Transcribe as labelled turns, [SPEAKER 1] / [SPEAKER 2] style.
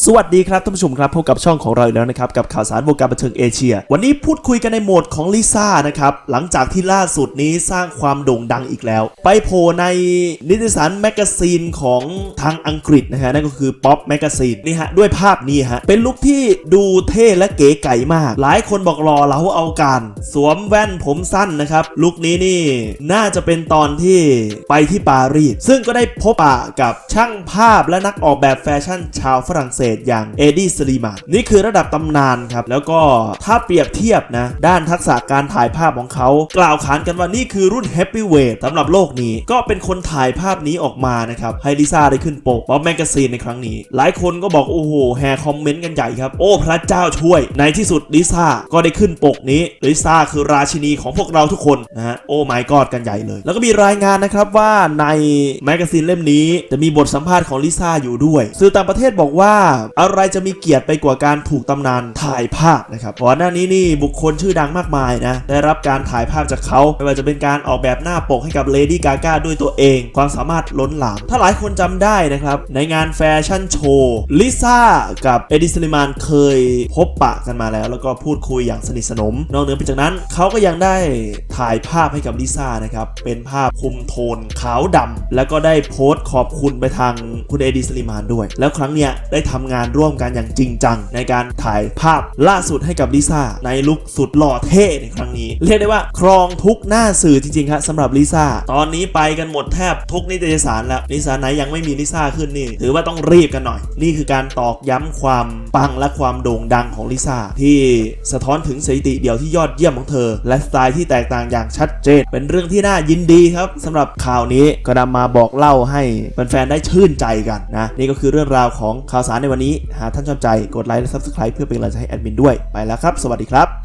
[SPEAKER 1] สวัสดีครับท่านผู้ชมครับพบกับช่องของเราอีกแล้วนะครับกับข่าวสารวงการบันเทิงเอเชีย วันนี้พูดคุยกันในโหมดของลิซ่านะครับหลังจากที่ล่าสุดนี้สร้างความโด่งดังอีกแล้ว ไปโผล่ในนิตยสารแมกกาซีนของทางอังกฤษนะฮะนั่นก็คือ Pop Magazine นี่ฮะด้วยภาพนี้ฮะเป็นลุคที่ดูเท่และเก๋ไก๋มาก หลายคนบอกรอเราเอาการ สวมแว่นผมสั้นนะครับลุคนี้นี่น่าจะเป็นตอนที่ไปที่ปารีสซึ่งก็ได้พบปะกับช่างภาพและนักออกแบบแฟชั่นชาวฝรั่งเศสอย่างเอดี้สลีมานี่คือระดับตำนานครับ แล้วก็ถ้าเปรียบเทียบนะ ด้านทักษะการถ่ายภาพของเขา กล่าวขานกันว่านี่คือรุ่น Happy w e i g h t สำหรับโลกนี้ก็เป็นคนถ่ายภาพนี้ออกมานะครับให้ลิซ่าได้ขึ้นปกป๊อปแมกกาซีนในครั้งนี้ หลายคนก็บอก โอ้โหแฮร์คอมเมนต์กันใหญ่ครับ โอ้ พระเจ้าช่วย ในที่สุดลิซ่าก็ได้ขึ้นปกนี้ลิซ่าคือราชินีของพวกเราทุกคนนะฮะโอ้ my god กันใหญ่เลย แล้วก็มีรายงานนะครับว่าในแมกกาซีนเล่มนี้จะมีบทสัมภาษณ์ของลิซ่าอยู่ด้วย สื่อต่างประเทศบอกว่าอะไรจะมีเกียรติไปกว่าการถูกตำนานถ่ายภาพนะครับก่อนหน้านี้นี่บุคคลชื่อดังมากมายนะได้รับการถ่ายภาพจากเขาไม่ว่าจะเป็นการออกแบบหน้าปกให้กับเลดี้กา a ด้วยตัวเอง ความสามารถล้นหลาม ถ้าหลายคนจำได้นะครับ ในงานแฟชั่นโชว์ลิซ่ากับเอดิสลิมานเคยพบปะกันมาแล้ว แล้วก็พูดคุยอย่างสนิทสนม นอกเหนือไปจากนั้นเขาก็ยังได้ถ่ายภาพให้กับลิซ่านะครับ เป็นภาพคุมโทนขาวดำแล้วก็ได้โพสต์ขอบคุณไปทางคุณเอดิสลิมานด้วย แล้วครั้งเนี้ยได้ทำงานร่วมกันอย่างจริงจัง ในการถ่ายภาพล่าสุดให้กับลิซ่าในลุคสุดหล่อเท่ในครั้งนี้ เรียกได้ว่าครองทุกหน้าสื่อจริงๆครับสำหรับลิซ่าตอนนี้ไปกันหมดแทบทุกนิตยสารแล้วนิตยสารไหนยังไม่มีลิซ่าขึ้นนี่ ถือว่าต้องรีบกันหน่อย นี่คือการตอกย้ำความปังและความโด่งดังของลิซ่าที่สะท้อนถึงสถิติเดียวที่ยอดเยี่ยมของเธอ และสไตล์ที่แตกต่างอย่างชัดเจน เป็นเรื่องที่น่ายินดีครับสำหรับข่าวนี้ก็นำมาบอกเล่าให้แฟนๆได้ชื่นใจกันนะนี่ก็คือเรื่องราวของข่าวสารในวันนี้หากท่านชอบใจกดไลค์และ Subscribe เพื่อเป็นกำลังใจให้แอดมินด้วยไปแล้วครับ สวัสดีครับ